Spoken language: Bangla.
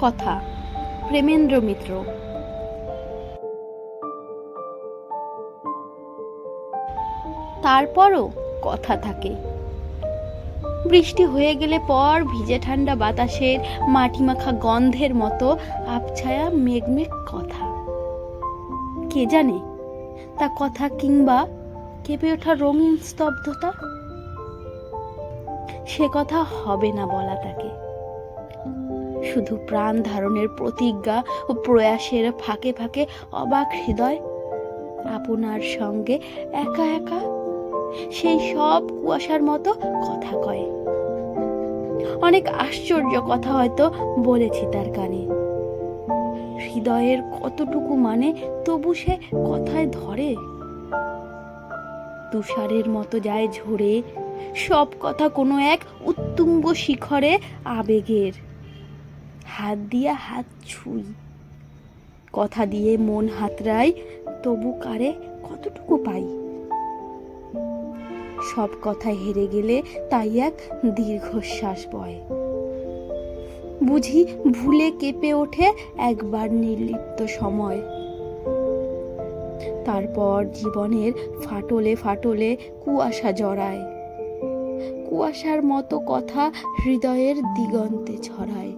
কথা, প্রেমেন্দ্র মিত্র। তারপরও কথা থাকে। বৃষ্টি হয়ে গেলে পর ভিজে ঠান্ডা বাতাসের মাটি মাখা গন্ধের মতো আবছায়া মেঘমেঘ কথা। কে জানে, তা কথা কিংবা কেঁপে ওঠা রঙিন স্তব্ধতা? সে কথা হবে না বলা তাকে। শুধু প্রাণ ধারণের প্রতিজ্ঞা ও প্রয়াসের ফাঁকে ফাঁকে অবাক হৃদয় আপনার সঙ্গে একা একা সেই সব কুয়াশার মতো কথা কয়। অনেক আশ্চর্য কথা হয়তো বলেছি তার কানে। হৃদয়ের কতটুকু মানে তবু সে কথায় ধরে? তুষারের মতো যায় ঝরে সব কথা কোনো এক উত্তুঙ্গ শিখরে আবেগের। হাত দিয়ে হাত ছুঁই। কথা দিয়ে মন হাতড়াই, তবু কারে কতটুকু পাই? সব কথা হেরে গেলে তাই এক দীর্ঘশ্বাস বয়। বুঝি ভুলে কেঁপে ওঠে একবার নির্লিপ্ত সময়। তারপর জীবনের ফাটলে ফাটলে কুয়াশা জড়ায়। কুয়াশার মতো কথা হৃদয়ের দিগন্তে ছড়ায়।